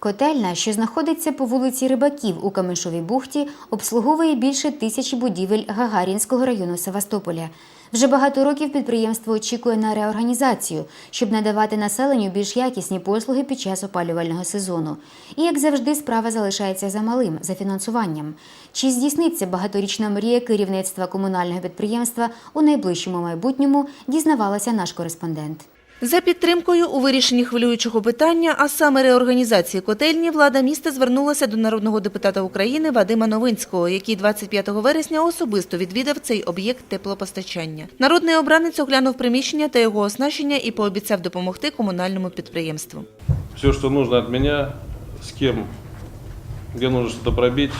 Котельна, що знаходиться по вулиці Рибаків у Камишовій бухті, обслуговує більше тисячі будівель Гагарінського району Севастополя. Вже багато років підприємство очікує на реорганізацію, щоб надавати населенню більш якісні послуги під час опалювального сезону. І як завжди, справа залишається за малим за фінансуванням. Чи здійсниться багаторічна мрія керівництва комунального підприємства у найближчому майбутньому, дізнавалася наш кореспондент. За підтримкою у вирішенні хвилюючого питання, а саме реорганізації котельні, влада міста звернулася до народного депутата України Вадима Новинського, який 25 вересня особисто відвідав цей об'єкт теплопостачання. Народний обранець оглянув приміщення та його оснащення і пообіцяв допомогти комунальному підприємству. все, что нужно от меня, с кем, где нужно что-то пробить э,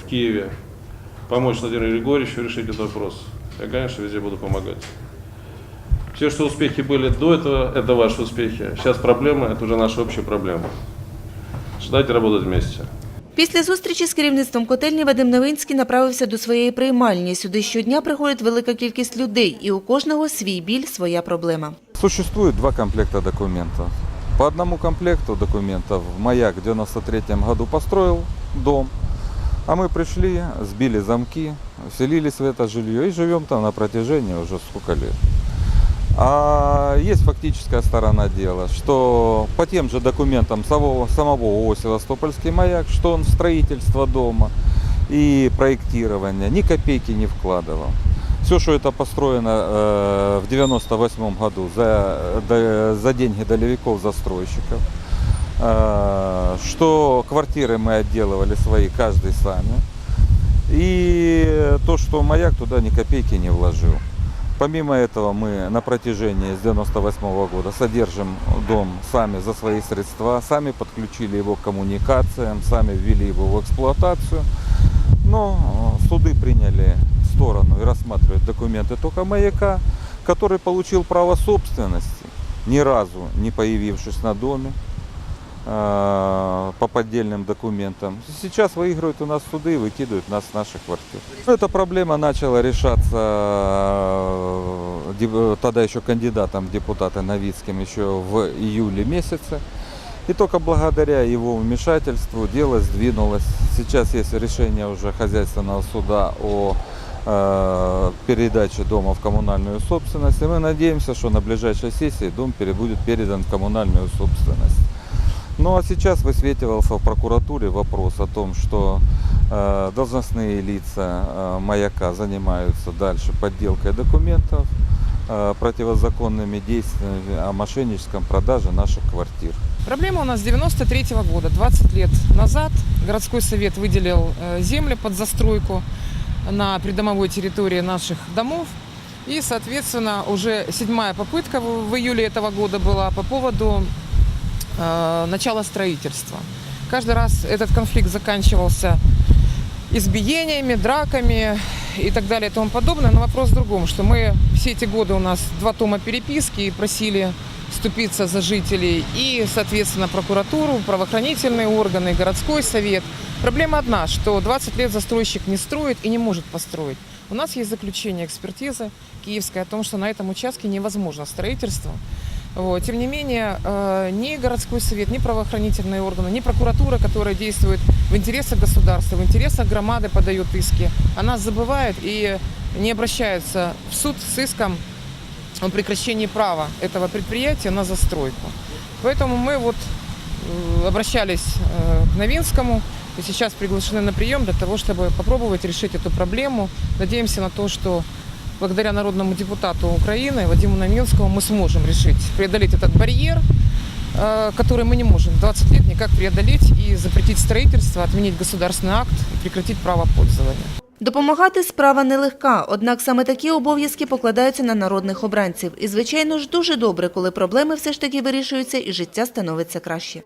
в Киеве, помочь Владимиру Григорьевичу решить этот вопрос. Я, конечно, везде буду помогать. Все, что успехи были до этого, это ваши успехи. Сейчас проблемы, это уже наши общие проблемы. Давайте работать вместе. Після зустрічі з керівництвом котельні Вадим Новинський направився до своєї приймальні. Сюди щодня приходить велика кількість людей, і у кожного свій біль, своя проблема. Существует два комплекта документов. По одному комплекту документов «Маяк» в 93 году построил дом, а мы пришли, сбили замки, вселились в это жилье и живем там на протяжении уже сколько лет. А есть фактическая сторона дела, что по тем же документам самого, самого ООО «Севастопольский маяк», что он в строительство дома и проектирование ни копейки не вкладывал. Все, что это построено э, в 98 году за, да- за деньги долевиков-застройщиков, э, что квартиры мы отделывали свои, каждый сами, и то, что маяк туда ни копейки не вложил. Помимо этого мы на протяжении с 98 года содержим дом сами за свои средства, сами подключили его к коммуникациям, сами ввели его в эксплуатацию. Но э, суды приняли сторону и рассматривают документы только маяка, который получил право собственности, ни разу не появившись на доме э, по поддельным документам. Сейчас выигрывают у нас суды и выкидывают нас с наших квартир. Эта проблема начала решаться тогда еще кандидатом в депутаты Новицким еще в июле месяце. И только благодаря его вмешательству дело сдвинулось. Сейчас есть решение уже хозяйственного суда о э, передаче дома в коммунальную собственность. И мы надеемся, что на ближайшей сессии дом будет передан в коммунальную собственность. Ну а сейчас высветивался в прокуратуре вопрос о том, что э, должностные лица э, маяка занимаются дальше подделкой документов, э, противозаконными действиями о мошенническом продаже наших квартир. Проблема у нас с 93 года, 20 лет назад. Городской совет выделил э, земли под застройку на придомовой территории наших домов. И, соответственно, уже седьмая попытка в июле этого года была по поводу э, начала строительства. Каждый раз этот конфликт заканчивался избиениями, драками и так далее и тому подобное. Но вопрос в другом, что мы все эти годы у нас два тома переписки и просили вступиться за жителей и, соответственно, прокуратуру, правоохранительные органы, городской совет. Проблема одна, что 20 лет застройщик не строит и не может построить. У нас есть заключение экспертизы киевской о том, что на этом участке невозможно строительство. Вот. Тем не менее, э, ни городской совет, ни правоохранительные органы, ни прокуратура, которая действует в интересах государства, в интересах громады, подает иски, она забывает и не обращается в суд с иском о прекращении права этого предприятия на застройку. Поэтому мы вот э, обращались э, к Новинскому и сейчас приглашены на прием для того, чтобы попробовать решить эту проблему. Надеемся на то, что благодаря народному депутату Украины Вадиму Новинскому мы сможем решить, преодолеть этот барьер, э, который мы не можем 20 лет никак преодолеть и запретить строительство, отменить государственный акт и прекратить право пользования. Допомагати справа нелегка, однак саме такі обов'язки покладаються на народних обранців. І, звичайно ж, дуже добре, коли проблеми все ж таки вирішуються і життя становиться краще.